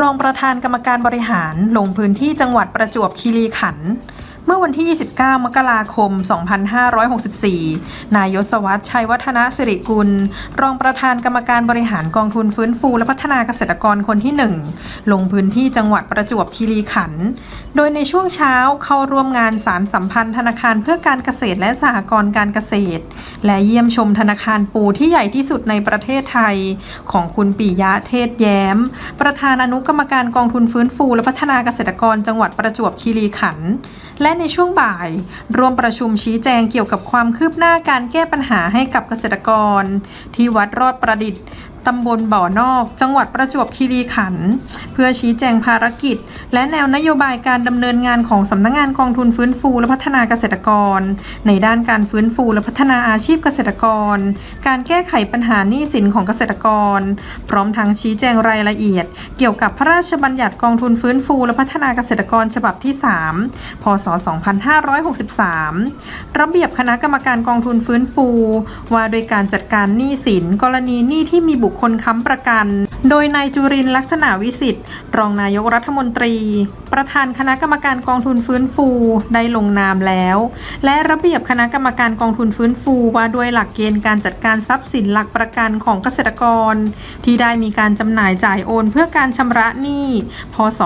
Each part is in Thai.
รองประธานกรรมการบริหารลงพื้นที่จังหวัดประจวบคีรีขันธ์ เมื่อวันที่ 29 มกราคม 2564 นายยศวัฒน์ชัยวัฒนสิริกุล รองประธานกรรมการบริหารกองทุนฟื้นฟูและพัฒนาเกษตรกรคนที่ 1 ลงพื้นที่จังหวัดประจวบคีรีขันธ์ โดยในช่วงเช้าเข้าร่วมงานสารสัมพันธ์ธนาคารเพื่อการเกษตรและสหกรณ์การเกษตร และเยี่ยมชมธนาคารปูที่ใหญ่ที่สุดในประเทศไทย ของคุณปิยะเทศแย้ม ประธานอนุกรรมการกองทุนฟื้นฟูและพัฒนาเกษตรกรจังหวัดประจวบคีรีขันธ์และในช่วงบ่าย ร่วมประชุมชี้แจงเกี่ยวกับความคืบหน้าการแก้ปัญหาให้กับเกษตรกร ที่วัดรอดประดิษฐ์ตำบลบ่อนอก จังหวัดประจวบคีรีขันธ์เพื่อชี้แจงภารกิจ และแนวนโยบายการดำเนินงานของสำนักงานกองทุนฟื้นฟูและพัฒนาเกษตรกร ในด้านการฟื้นฟูและพัฒนาอาชีพเกษตรกร การแก้ไขปัญหาหนี้สินของเกษตรกร พร้อมทั้งชี้แจงรายละเอียด เกี่ยวกับพระราชบัญญัติกองทุนฟื้นฟูและพัฒนาเกษตรกรฉบับที่ 3 พศ 2563 ระเบียบคณะกรรมการกองทุนฟื้นฟู ว่าโดยการจัดการหนี้สิน กรณีหนี้ที่มีบุคคลค้ำประกัน โดยนายจุรินลักษณะวิสิทธิ์ รองนายกรัฐมนตรี ประธานคณะกรรมการกองทุนฟื้นฟูได้ลงนามแล้ว และระเบียบคณะกรรมการกองทุนฟื้นฟู ว่าด้วยหลักเกณฑ์การจัดการทรัพย์สินหลักประกันของเกษตรกร ที่ได้มีการจำหน่ายจ่ายโอนเพื่อการการชำระหนี้ พศ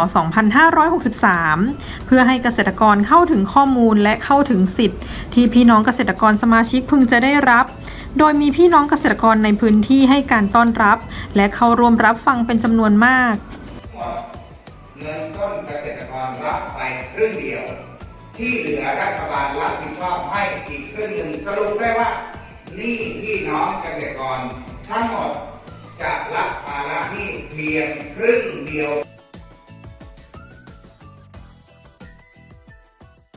2563 เพื่อให้เกษตรกรเข้าถึงข้อมูลและเข้าถึงสิทธิ์ที่พี่น้องเกษตรกรสมาชิกพึงจะได้รับ โดยมีพี่น้องเกษตรกรในพื้นที่ให้การต้อนรับ และเข้าร่วมรับฟังเป็นจำนวนมากเงินต้นเกษตรกรรับไปครึ่งเดียว ที่เหลือรัฐบาลรับผิดชอบให้อีกครึ่งหนึ่งสรุปได้ว่านี้พี่น้องเกษตรกรทั้งหมด จ